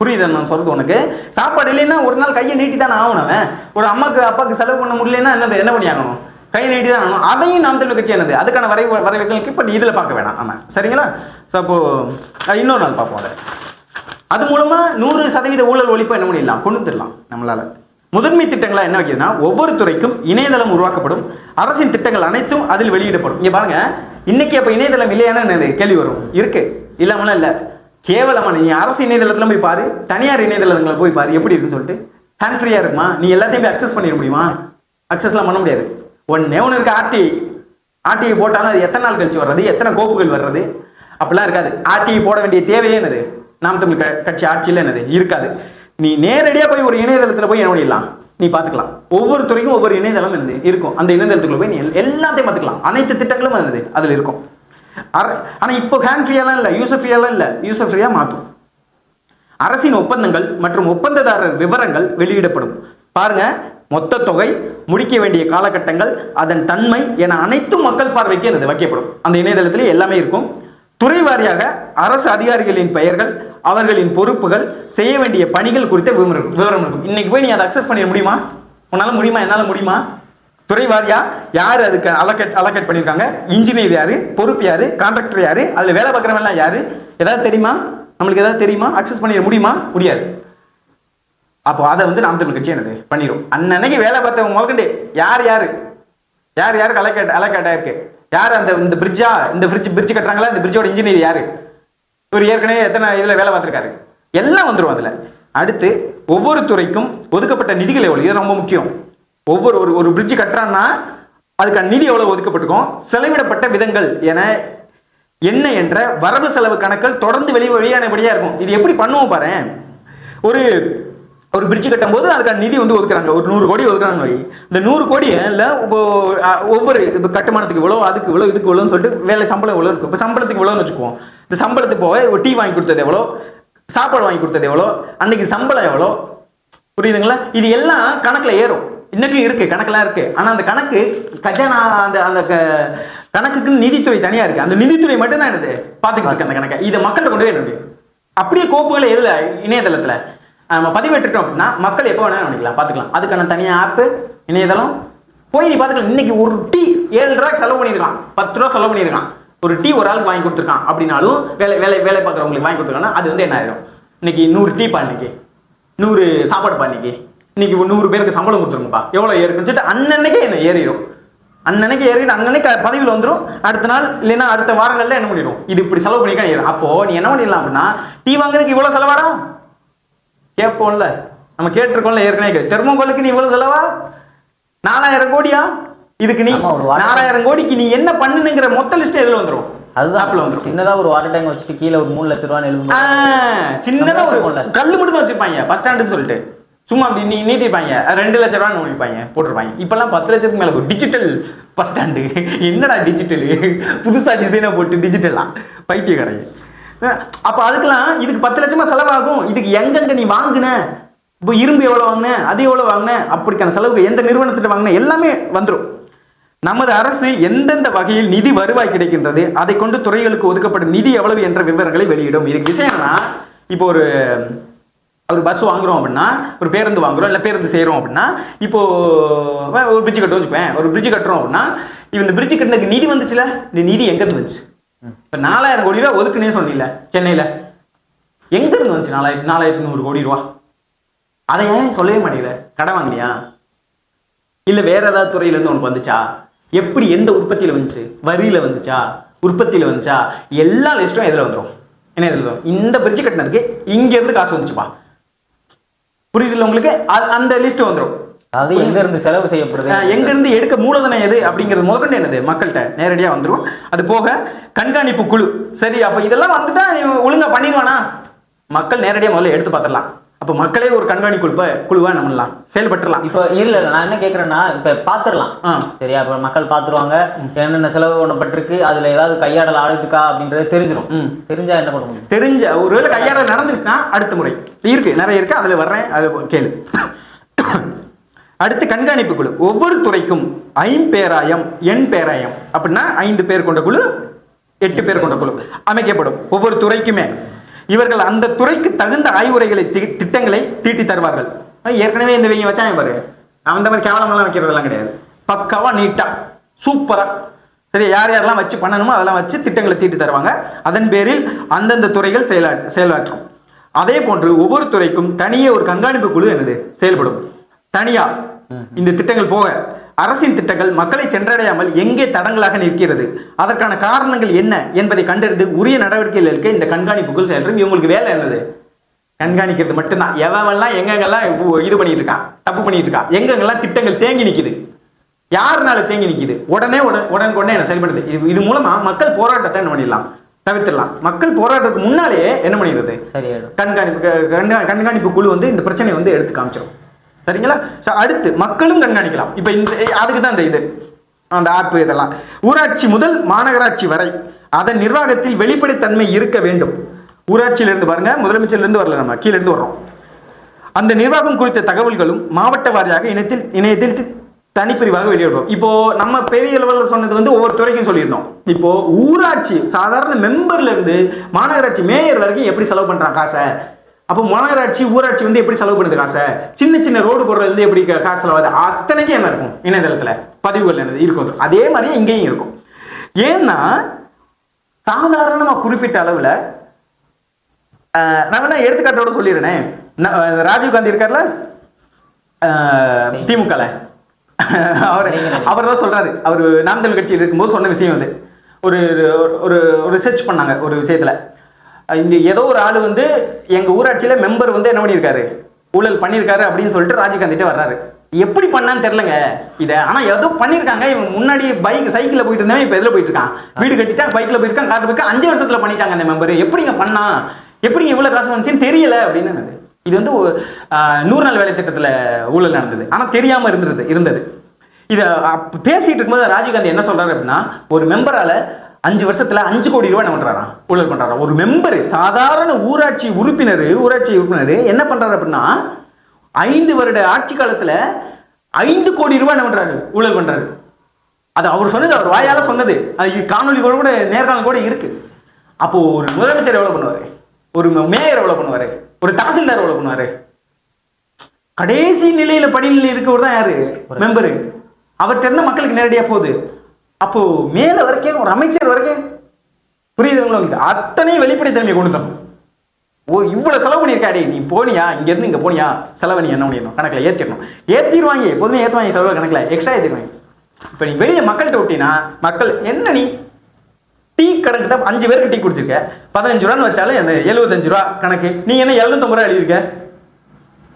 புரியுது நான் சொல்றது உனக்கு? சாப்பாடு இல்லைன்னா ஒரு நாள் கையை நீட்டி தானே ஆகணும் அவன். ஒரு அம்மாக்கு அப்பாவுக்கு செலவு பண்ண முடியலன்னா என்ன என்ன பண்ணி ஆகணும் கை நீட்டி தான் ஆகணும் அதையும் நாம் தமிழ் கட்சி என்னது? அதுக்கான வரை வரைவுகளுக்கு இப்போ இதில் பார்க்க வேணாம். ஆமாம் சரிங்களா? ஸோ அப்போது இன்னொரு நாள் பார்ப்போம் அதை. அது மூலமா நூறு சதவீத ஊழல் ஒழிப்பு என்ன பண்ணிடலாம்? கொண்டு வந்துடலாம் நம்மளால. முதன்மை திட்டங்களா என்ன வைக்கிறதுனா ஒவ்வொரு துறைக்கும் இணையதளம் உருவாக்கப்படும். அரசின் திட்டங்கள் அனைத்தும் அதில் வெளியிடப்படும். இங்கே பாருங்க. இன்னைக்கு அப்போ இணையதளம் இல்லையான கேள்வி வரும். இருக்கு. இல்லாமலாம் இல்லை. கேவலமான நீ அரசு இணையதளத்தில் போய் பாரு. தனியார் இணையதளங்களை போய் பாரு. எப்படி இருக்குன்னு சொல்லிட்டு. ஹேண்ட் ஃப்ரீயாக இருக்குமா? நீ எல்லாத்தையும் போய் அக்சஸ் பண்ணிட முடியுமா? அக்சஸ்லாம் பண்ண முடியாது. ஒன்னே ஒன்று இருக்கு ஆர்டிஐ ஆர்டிஐ போட்டாலும் அது எத்தனை நாள் கழிச்சு வர்றது? எத்தனை கோப்புகள் வர்றது? அப்படிலாம் இருக்காது. ஆர்டிஐ போட வேண்டிய தேவையே என்னது? நாம் தமிழ் கட்சி ஆட்சியில் என்னது? இருக்காது. நீ நேரடியாக போய் ஒரு இணையதளத்தில் போய் என்ன பண்ணிடலாம் நீ பார்த்துக்கலாம். ஒவ்வொரு துறைக்கும் ஒவ்வொரு இணையதளம் என்னது? இருக்கும். அந்த இணையதளத்துக்குள்ள போய் நீ எல்லாத்தையும் பார்த்துக்கலாம். அனைத்து திட்டங்களும் என்னது? அதில் இருக்கும். ஆனால் இப்போ ஹேண்ட் இல்லை. யூசர் இல்லை. யூசர் ஃப்ரீயாக மாற்றும் அரசின் ஒப்பந்தங்கள் மற்றும் ஒப்பந்ததாரர் விவரங்கள் வெளியிடப்படும். பாருங்க மொத்த தொகை முடிக்க வேண்டிய காலகட்டங்கள் அதன் தன்மை என அனைத்தும் மக்கள் பார்வைக்கு எனது வைக்கப்படும். அந்த இணையதளத்தில் எல்லாமே இருக்கும். துறை வாரியாக அரசு அதிகாரிகளின் பெயர்கள் அவர்களின் பொறுப்புகள் செய்ய வேண்டிய பணிகள் குறித்த விவரம் விவரம் இருக்கும். இன்னைக்கு போய் நீ அதை அக்சஸ் பண்ணிட முடியுமா? உன்னால முடியுமா? என்னால முடியுமா? துறை வாரியா? யார் அதுக்கு அலக்கட் அலக்கேட் பண்ணியிருக்காங்க இன்ஜினியர் யாரு? பொறுப்பு யாரு? கான்ட்ராக்டர் யாரு? அதுல வேலை பார்க்குறவன்லாம் யாரு? ஏதாவது தெரியுமா? நம்மளுக்கு ஏதாவது தெரியுமா? அக்சஸ் பண்ணிட முடியுமா? முடியாது. அப்போ அதை வந்து நாம் தமிழ் கட்சி என்னது? பண்ணிடும் அன்னன்னைக்கு வேலை பார்த்தவங்க முதற்கண்டு யார் யார்? யார் யாருக்கு அலக்கேட் அலக்கேட்டா இருக்கு யார் அந்த இந்த பிரிட்ஜா இந்த பிரிட்ஜ் பிரிட்ஜ் கட்டுறாங்களா? இந்த பிரிட்ஜோட இன்ஜினியர் யார்? இவர் ஏற்கனவே எத்தனை இதில் வேலை பார்த்துருக்காரு. எல்லாம் வந்துடும் அதில். அடுத்து ஒவ்வொரு துறைக்கும் ஒதுக்கப்பட்ட நிதிகள் எவ்வளோ இது ரொம்ப முக்கியம். ஒவ்வொரு ஒரு ஒரு பிரிட்ஜ் கட்டுறான்னா அதுக்கான நிதி எவ்வளோ ஒதுக்கப்பட்டிருக்கும்? செலவிடப்பட்ட விதங்கள் என என்ன என்ற வரவு செலவு கணக்கள் தொடர்ந்து வெளி வெளியானபடியா இருக்கும். இது எப்படி பண்ணுவோம் பாரு ஒரு ஒரு பிரிட்ஜ் கட்டும் போது அதுக்கான நிதி வந்து ஒதுக்குறாங்க. ஒரு நூறு கோடி ஒதுக்குறாங்க வை. இந்த நூறு கோடி இல்லை இப்போ, ஒவ்வொரு இப்போ கட்டுமானத்துக்கு இவ்வளோ அதுக்கு இவ்வளோ இதுக்கு இவ்வளோன்னு சொல்லிட்டு வேலை சம்பளம் இவ்வளோ இருக்கும். இப்போ சம்பளத்துக்கு இவ்வளோன்னு வச்சுக்குவோம். இந்த சம்பளத்துக்கு போக ஒரு டீ வாங்கி கொடுத்தது எவ்வளோ? சாப்பாடு வாங்கி கொடுத்தது எவ்வளோ? அன்னைக்கு சம்பளம் எவ்வளோ? புரியுதுங்களா? இது எல்லாம் கணக்கில் ஏறும். இன்னைக்கும் இருக்கு கணக்கெல்லாம் இருக்கு. ஆனா அந்த கணக்கு கஜானா அந்த அந்த க- கணக்குக்கு நிதித்துறை தனியா இருக்கு. அந்த நிதித்துறை மட்டும் தான் என்னது? பாத்துக்கிட்டு இருக்கு அந்த கணக்கை. இதை மக்கள்கிட்ட கொண்டு போய் அப்படியே கோப்புகளை எதுல? இணையதளத்துல. நம்ம பதிவேற்றுட்டோம் அப்படின்னா மக்கள் எப்போ வேணாலும் பண்ணிக்கலாம் பார்த்துக்கலாம். அதுக்கான தனியாக ஆப்பு இணையதளம். போய் நீ பார்த்துக்கலாம். இன்னைக்கு ஒரு டீ ஏழு ரூபாய்க்கு செலவு பண்ணியிருக்கான். பத்து ரூபா செலவு பண்ணியிருக்கான். ஒரு டீ ஒரு ஆளுக்கு வாங்கி கொடுத்துருக்கான் அப்படின்னாலும் வேலை வேலை வேலை பார்க்குறவங்களுக்கு வாங்கி கொடுத்துருக்காங்கன்னா அது வந்து என்ன ஆயிடும் இன்னைக்கு நூறு டீ பண்ணிக்கு நூறு சாப்பாடு பண்ணிக்கு இன்னைக்கு. ஒரு நூறு பேருக்கு சம்பளம் கொடுத்துருங்கப்பா. எவ்வளோ ஏறுக்குன்னு சொல்லிட்டு அன்னன்னைக்கே என்ன ஏறிடும் அன்னன்னைக்கு ஏறிடும் அன்னன்னைக்கு பதவியில் வந்துடும் அடுத்த நாள் இல்லைன்னா அடுத்த வாரங்களில் என்ன பண்ணிடும் இது இப்படி செலவு பண்ணிருக்கா ஏறும். அப்போ நீ என்ன பண்ணிடலாம் அப்படின்னா டீ வாங்குறதுக்கு இவ்வளோ செலவாடும் கேட்போம்ல. நம்ம கேட்டிருக்கோம்ல ஏற்கனவே. தெர்மோகோலுக்கு நீ இவ்வளவு செலவா? நாலாயிரம் கோடியா? இதுக்கு நீ. நாலாயிரம் கோடிக்கு நீ என்ன பண்ணுங்கிற மொத்த லிஸ்ட் எதுல வந்துரும். அதுதான். ஆப்ல வந்துரும். சின்னதா ஒரு வாட்டர் டேங்க் வச்சுட்டு கீழே ஒரு மூணு லட்ச ரூபான்னு எழுதும் சின்னதா ஒரு. கல்லு மட்டும் தான் வச்சிருப்பாங்க. பஸ் ஸ்டாண்டுன்னு சொல்லிட்டு. சும்மா அப்படி நீ நீட்டிருப்பாங்க ரெண்டு லட்ச ரூபா நோடிப்பாங்க போட்டிருப்பாங்க. இப்பெல்லாம் பத்து லட்சத்துக்கு மேல டிஜிட்டல் பஸ் ஸ்டாண்டு என்னடா டிஜிட்டல் புதுசா டிசைனை போட்டு டிஜிட்டலா பைத்தியக்காரங்க அப்போ அதுக்கெல்லாம் இதுக்கு பத்து லட்சமா செலவாகும். இதுக்கு எங்கெங்க நீ வாங்குன? இப்போ இரும்பு எவ்வளோ வாங்கின? அது எவ்வளோ வாங்கின? அப்படிக்கான செலவுக்கு எந்த நிறுவனத்திட்ட வாங்கின? எல்லாமே வந்துடும் நமது அரசு எந்தெந்த வகையில் நிதி வருவாய் கிடைக்கின்றது அதை கொண்டு துறைகளுக்கு ஒதுக்கப்படும் நிதி எவ்வளவு என்ற விவரங்களை வெளியிடும். இதுக்கு விஷயம் என்னன்னா இப்போ ஒரு ஒரு பஸ் வாங்குறோம் அப்படின்னா ஒரு பேருந்து வாங்குறோம் இல்லை பேருந்து செய்கிறோம் அப்படின்னா இப்போ ஒரு பிரிட்ஜ் கட்டுறோம் வச்சுக்குவேன் ஒரு பிரிட்ஜ் கட்டுறோம் அப்படின்னா இந்த பிரிட்ஜ் கட்டினதுக்கு நிதி வந்துச்சுல? இந்த நிதி எங்கேருந்து வந்துச்சு? இப்போ நாலாயிரம் கோடி ரூபா ஒதுக்குனே சொல்லல சென்னையில். எங்கேருந்து வந்துச்சு நாலாயிரத்தி நாலாயிரத்தி நூறு கோடி ரூபா? அதை ஏன் சொல்லவே மாட்டேங்கிற கடை வாங்கினியா? இல்ல வேற ஏதாவது துறையில இருந்து உனக்கு வந்துச்சா? எப்படி எந்த உற்பத்தியில வந்துச்சு? வரியில வந்துச்சா? உற்பத்தியில வந்துச்சா? எல்லா லிஸ்ட்டும் எதுல வந்துடும் என்ன எதில் வரும்? இந்த பிரிட்ஜ் கட்டினதுக்கு இங்க இருந்து காசு வந்துச்சுப்பா. புரியுதுல்ல உங்களுக்கு? அ- அந்த லிஸ்ட் வந்துடும் அதாவது எங்க இருந்து செலவு செய்யப்படுது? எங்க இருந்து எடுக்க மூலதனம் எது அப்படிங்கிறது முதற்கொண்டு என்னது? மக்கள்கிட்ட நேரடியா வந்துரும். அது போக கண்காணிப்பு குழு. சரி அப்ப இதெல்லாம் வந்துட்டா ஒழுங்கா பண்ணிடுவானா? மக்கள் நேரடியா முதல்ல எடுத்து பார்த்துடலாம். அப்ப மக்களே ஒரு கண்காணிப்பு குழுப்ப குழுவா நம்மலாம் செயல்பட்டுலாம் இப்போ இல்ல நான் என்ன கேக்குறேன்னா இப்ப பாத்துரலாம் ஆ. சரியா இப்ப மக்கள் பாத்துருவாங்க என்னென்ன செலவு பண்ணப்பட்டிருக்கு அதுல ஏதாவது கையாடல் ஆளுக்கா அப்படின்றது தெரிஞ்சிடும். தெரிஞ்சா என்ன பண்ண முடியும்? தெரிஞ்ச ஒருவேளை கையாடல் நடந்துச்சுன்னா அடுத்த முறை. இருக்கு நிறைய இருக்கு. அதுல வர்றேன் அது கேளு. அடுத்து கண்காணிப்பு குழு. ஒவ்வொரு துறைக்கும் ஐம்பேராயம் எண் பேராயம். அப்படின்னா ஐந்து பேர் கொண்ட குழு எட்டு பேர் கொண்ட குழு அமைக்கப்படும். ஒவ்வொரு துறைக்குமே. இவர்கள் அந்த துறைக்கு தகுந்த ஆய்வுரைகளை தி- திட்டங்களை தீட்டி தருவார்கள். ஏற்கனவே இந்த வீங்க வச்சாங்க பாரு. அந்த மாதிரி கேவலமெல்லாம் வைக்கிறதெல்லாம் கிடையாது. பக்காவா நீட்டா சூப்பரா. சரி யார் யாரெல்லாம் வச்சு பண்ணணுமோ அதெல்லாம் வச்சு திட்டங்களை தீட்டி தருவாங்க. அதன் பேரில் அந்தந்த துறைகள் செயலா செயலாற்றும். அதே போன்று ஒவ்வொரு துறைக்கும் தனியே ஒரு கண்காணிப்பு குழு என்னது? செயல்படும். தனியா இந்த திட்டங்கள் போக அரசின் திட்டங்கள் மக்களை சென்றடையாமல் எங்கே தடங்களாக நிற்கிறது? அதற்கான காரணங்கள் என்ன என்பதை கண்டறிந்து உரிய நடவடிக்கைகள் எடுக்க இந்த கண்காணிப்புகள் செயல்படும் இவங்களுக்கு வேலை என்னது? கண்காணிக்கிறது மட்டும்தான். எவன்லாம் எங்கெங்கெல்லாம் இது பண்ணிட்டு இருக்கான் தப்பு பண்ணிட்டு இருக்கான் எங்கெங்கெல்லாம் திட்டங்கள் தேங்கி நிக்குது? யாருனால தேங்கி நிக்குது? உடனே உடன் உடனுக்குடனே என்ன செயல்படுது இது இது மூலமா மக்கள் போராட்டத்தை என்ன பண்ணிடலாம்? தவிர்த்திடலாம். மக்கள் போராட்டத்துக்கு முன்னாலேயே என்ன பண்ணிடுறது? கண்காணிப்பு கண்காணிப்பு குழு வந்து இந்த பிரச்சனையை வந்து எடுத்து காமிச்சிடும் சரிங்களா? ஸோ அடுத்து மக்களும் கண்காணிக்கலாம். இப்போ இந்த அதுக்கு தான் இந்த இது. அந்த ஆப் இதெல்லாம். ஊராட்சி முதல் மாநகராட்சி வரை அதன் நிர்வாகத்தில் வெளிப்படைத்தன்மை இருக்க வேண்டும். ஊராட்சியிலிருந்து பாருங்க முதலமைச்சரிலிருந்து வரல நம்ம கீழே இருந்து வர்றோம். அந்த நிர்வாகம் குறித்த தகவல்களும் மாவட்ட வாரியாக இணையத்தில் இணையத்தில் தனிப்பிரிவாக வெளியிடுவோம் இப்போ நம்ம பெரிய லெவலில் சொன்னது வந்து ஒவ்வொரு துறைக்கும் சொல்லியிருந்தோம். இப்போ ஊராட்சி சாதாரண மெம்பர்ல இருந்து மாநகராட்சி மேயர் வரைக்கும் எப்படி செலவு பண்றான் காசை? அப்போ மாநகராட்சி ஊராட்சி வந்து எப்படி செலவு பண்ணுது காசை? சின்ன சின்ன ரோடு போடுறது வந்து எப்படி காசு செலவாது அத்தனைக்கும் என்ன இருக்கும்? இணையதளத்துல பதிவுகள் என்னது? இருக்கும். அதே மாதிரியே இங்கேயும் இருக்கும். ஏன்னா சாதாரணமாக குறிப்பிட்ட அளவுல ஆஹ் நான் வேணா எடுத்துக்காட்டோட சொல்லிடுறேன். ராஜீவ் காந்தி இருக்கார்ல? திமுகல. [laughs] அவர் அவர் தான் சொல்றாரு. அவர் நாம் தமிழ் கட்சியில் இருக்கும்போது சொன்ன விஷயம் வந்து ஒரு ஒரு ஒரு ரிசர்ச் பண்ணாங்க ஒரு விஷயத்துல. இந்த ஏதோ ஒரு ஆள் வந்து எங்க ஊராட்சியில மெம்பர் வந்து என்ன பண்ணியிருக்காரு? ஊழல் பண்ணியிருக்காரு அப்படின்னு சொல்லிட்டு ராஜீவ் காந்திட்ட வர்றாரு. எப்படி பண்ணான்னு தெரியலங்க இதை. ஆனா ஏதோ பண்ணியிருக்காங்க. இவன் முன்னாடி பைக் சைக்கிள்ல போயிட்டு இருந்தவன் இப்ப எதுல போயிட்டு இருக்கான்? வீடு கட்டிட்டான் பைக்ல போயிருக்கான் கார் போயிருக்கான் அஞ்சு வருஷத்துல பண்ணிட்டாங்க அந்த மெம்பர் எப்படிங்க பண்ணா? எப்படிங்க இவ்வளவு காசு வந்துச்சுன்னு தெரியல அப்படின்னு. இது வந்து நூறு நாள் வேலை திட்டத்துல ஊழல் நடந்தது. ஆனா தெரியாம இருந்தது இருந்தது. இத பேசிட்டு இருக்கும்போது ராஜீவ்காந்தி என்ன சொல்றாரு அப்படின்னா ஒரு மெம்பரால அஞ்சு வருஷத்துல அஞ்சு கோடி ரூபாய் என்ன பண்றாராம் ஊழல் பண்றாராம் ஒரு மெம்பர் சாதாரண ஊராட்சி உறுப்பினர் ஊராட்சி உறுப்பினர் என்ன பண்றாரு அப்படின்னா ஐந்து வருட ஆட்சி காலத்துல ஐந்து கோடி ரூபாய் என்ன பண்றாரு? ஊழல் பண்றாரு. அது அவர் சொன்னது அவர் வாயால சொன்னது. அது காணொலி கூட கூட நேர்காணல் கூட இருக்கு. அப்போ ஒரு முதலமைச்சர் எவ்வளவு பண்ணுவாரு? ஒரு மேயர் எவ்வளவு பண்ணுவாரு? ஒரு தாசில்தார் எவ்வளவு பண்ணுவாரு? கடைசி நிலையில படிநிலையில் இருக்கவர் தான் யாரு? மெம்பரு. அவர்கிட்ட இருந்து மக்களுக்கு நேரடியா போகுது. அப்போ மேல வரைக்கும் ஒரு அமைச்சர் வரைக்கும் புரியுதுங்களா உங்களுக்கு? அத்தனையும் வெளிப்படைத்தன்மையை கொண்டு தரணும் ஓ இவ்வளவு செலவு பண்ணியிருக்காடி நீ போனியா? இங்க இருந்து இங்க போனியா? செலவை நீ என்ன பண்ணிடணும்? கணக்குல ஏத்திடணும். ஏத்திடுவாங்க. எப்போதுமே ஏத்துவாங்க செலவு கணக்குல. எக்ஸ்ட்ரா ஏத்திடுவாங்க. இப்ப நீ வெளியே மக்கள்கிட்ட விட்டீங்கன்னா மக்கள் என்ன நீ? டீ கணக்கு தான் அஞ்சு பேருக்கு டீ குடிச்சிருக்க. பதினஞ்சு ரூபான்னு வச்சாலும் என்ன எழுபத்தஞ்சு ரூபா கணக்கு. நீ என்ன எழுநூத்தம்பது ரூபா எழுதியிருக்க?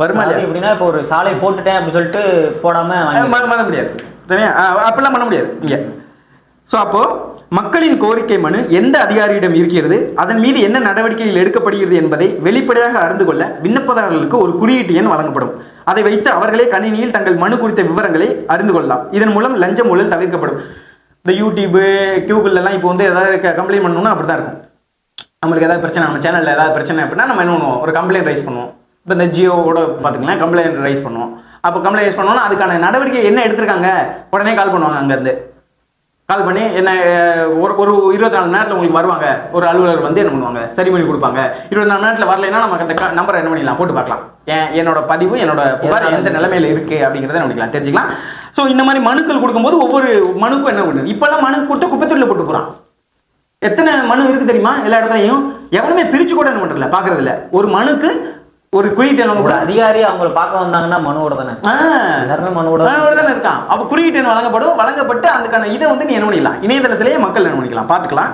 வருமா எப்படின்னா இப்போ ஒரு சாலை போட்டுட்டேன் அப்படின்னு சொல்லிட்டு போடாம வாங்கி பண்ண முடியாது. சரியா? அப்படிலாம் பண்ண முடியாது. இங்க. ஸோ அப்போது மக்களின் கோரிக்கை மனு எந்த அதிகாரியிடம் இருக்கிறது? அதன் மீது என்ன நடவடிக்கைகள் எடுக்கப்படுகிறது என்பதை வெளிப்படையாக அறிந்து கொள்ள விண்ணப்பதாரர்களுக்கு ஒரு குறியீட்டு எண் வழங்கப்படும். அதை வைத்து அவர்களே கணினியில் தங்கள் மனு குறித்த விவரங்களை அறிந்து கொள்ளலாம். இதன் மூலம் லஞ்சம் ஊழல் தவிர்க்கப்படும். இந்த யூடியூப்பு கூகுள் இப்போ வந்து ஏதாவது கம்ப்ளைண்ட் பண்ணணும்னா அப்படி தான் இருக்கும். நம்மளுக்கு ஏதாவது பிரச்சனை நம்ம சேனலில் ஏதாவது பிரச்சனை அப்படின்னா நம்ம என்ன பண்ணுவோம்? ஒரு கம்ப்ளைண்ட் ரைஸ் பண்ணுவோம். இப்போ இந்த ஜியோவோட பார்த்துக்கலாம் கம்ப்ளைண்ட் ரைஸ் பண்ணுவோம். அப்போ கம்ப்ளைண்ட் ரைஸ் பண்ணோம்னா அதுக்கான நடவடிக்கை என்ன எடுத்திருக்காங்க? உடனே கால் பண்ணுவாங்க அங்கேருந்து. கால் பண்ணி என்ன ஒரு ஒரு இருபத்தி நாலு மணி நேரத்தில் உங்களுக்கு வருவாங்க. ஒரு அலுவலர் வந்து என்ன பண்ணுவாங்க? சரி பண்ணி கொடுப்பாங்க. இருபத்தி நாலு நேரத்தில் வரலைன்னா நமக்கு அந்த நம்பரை என்ன பண்ணிடலாம்? போட்டு பார்க்கலாம். ஏன் என்னோட பதிவு என்னோட புகார் எந்த நிலைமையில இருக்கு அப்படிங்கிறத நினைக்கலாம் தெரிஞ்சுக்கலாம்? ஸோ இந்த மாதிரி மனுக்கள் கொடுக்கும்போது ஒவ்வொரு மனுக்கும் என்ன பண்ணுது இப்போல்லாம் மனு கொடுத்து குப்பத்தூரில் போட்டு போகிறான் எத்தனை மனு இருக்கு தெரியுமா? எல்லா இடத்துலையும். எவனுமே பிரிச்சு கூட என்ன பண்றதில்ல. பாக்குறது இல்ல ஒரு மனுக்கு ஒரு குறியீட்டு கூட அதிகாரி அவங்கள பார்க்க வந்தாங்கன்னா மனுவோட தானே? எல்லாருமே மனுவோட. மனுவோட தானே இருக்கான். அப்ப குறியீட்டு வழங்கப்படும். வழங்கப்பட்டு அதுக்கான இதை வந்து நீ என்ன பண்ணிக்கலாம் இணையதளத்திலேயே மக்கள் என்ன பண்ணிக்கலாம்? பாத்துக்கலாம்